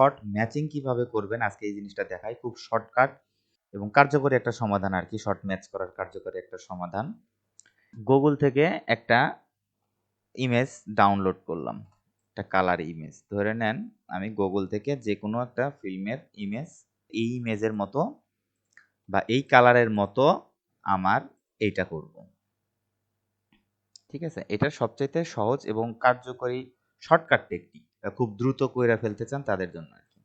Short matching কীভাবে করবেন? আজকে এই জিনিসটা দেখাই। খুব শর্টকাট এবং কার্যকরী একটা সমাধান আর কি শর্ট ম্যাচ করার কার্যকরী একটা সমাধান। গুগল থেকে একটা ইমেজ ডাউনলোড করলাম। একটা কালার ইমেজ ধরে নেন, আমি গুগল থেকে যে কোনো একটা ফিল্মের ইমেজ এই ইমেজের মতো বা এই কালারের মতো আমার এইটা করব। ঠিক আছে? এটা সবচাইতে সহজ এবং কার্যকরী শর্টকাট টেকনিক খুব দ্রুত কইরা ফেলতে চান তাদের জন্য আর কি।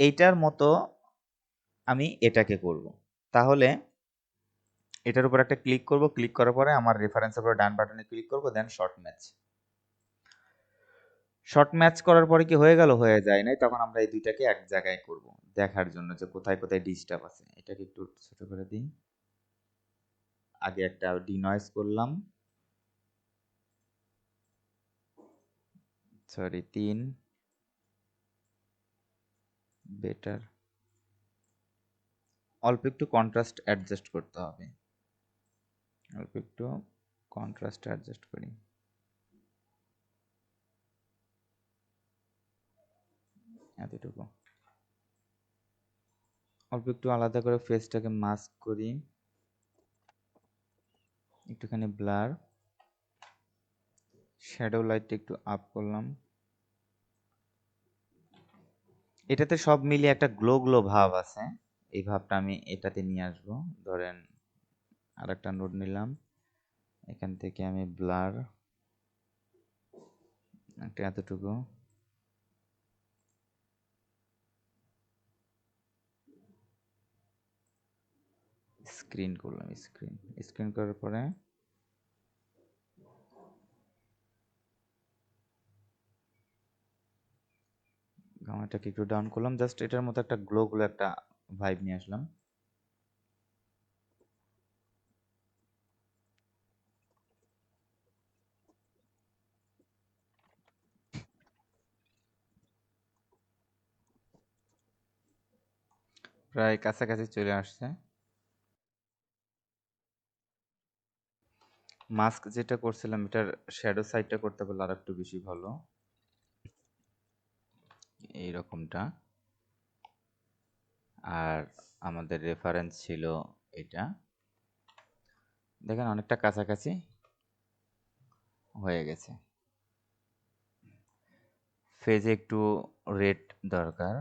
এইটার মতো আমি এটাকে করব। তাহলে এটার উপর একটা ক্লিক করব। ক্লিক করার পরে আমার রেফারেন্সের উপর ডান বাটনে ক্লিক করব then short match short match করার পরে কি হয়ে গেল? হয়ে যায় নাই। তখন আমরা এই দুইটাকে এক জায়গায় করব। দেখার জন্য যে কোথায় কোথায় ডিস্টার্ব আছে। এটাকে একটু ছোট করে দিই। আগে একটা ডিনয়েস করলাম। সরি তিন। বেটার অল্প একটু কন্ট্রাস্ট অ্যাডজাস্ট করতে হবে। অল্প একটু কন্ট্রাস্ট অ্যাডজাস্ট করি। এতটুকু। অল্প একটু আলাদা করে ফেসটাকে মাস্ক করি। একটুখানি ব্লার শ্যাডো লাইটটা একটু আপ করলাম। এটাতে সব মিলিয়ে একটা গ্লো গ্লো ভাব আছে। এই ভাবটা আমি এটাতে নিয়ে আসব। ধরেন আর একটা নোট নিলাম। এখান থেকে আমি ব্লার একটা এতটুকু। স্ক্রিন করলাম, স্ক্রিন। স্ক্রিন করার পরে গামাটাকে একটু ডাউন করলাম। জাস্ট এটার মতো একটা গ্লো গ্লো একটা ভাইব নিয়ে আসলাম। প্রায় কাছাকাছি চলে আসছে। মাস্ক যেটা করছিলাম, এটার শ্যাডো সাইডটা করতে পারলে আর একটু বেশি ভালো। এই রকমটা। আর আমাদের রেফারেন্স ছিল এটা। দেখেন অনেকটা কাছাকাছি হয়ে গেছে। ফেজে একটু রেড দরকার।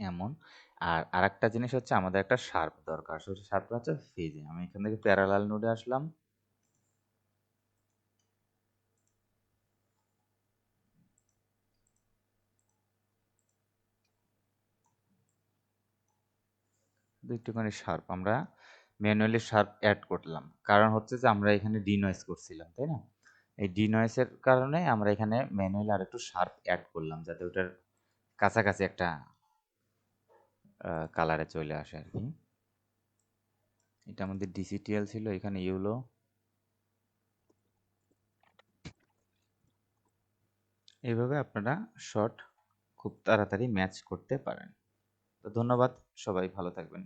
এমন। আর আরেকটা জিনিস হচ্ছে আমাদের একটা শার্প দরকার। শার্পটা হচ্ছে ফেজে আমি এখান থেকে প্যারালাল নোডে আসলাম। একটুখানি শার্প আমরা ম্যানুয়ালি শার্প অ্যাড করলাম। কারণ হচ্ছে যে আমরা এখানে ডিনয়েস করছিলাম, তাই না? এই ডিনয়েসের কারণে আমরা এখানে ম্যানুয়ালি আর একটু শার্প অ্যাড করলাম, যাতে ওটার কাছাকাছি একটা কালারে চলে আসে আর কি। এটা আমাদের ডিসিটিএল ছিল, এখানে ইউলো এইভাবে আপনারা শর্ট খুব তাড়াতাড়ি ম্যাচ করতে পারেন। তো ধন্যবাদ, সবাই ভালো থাকবেন।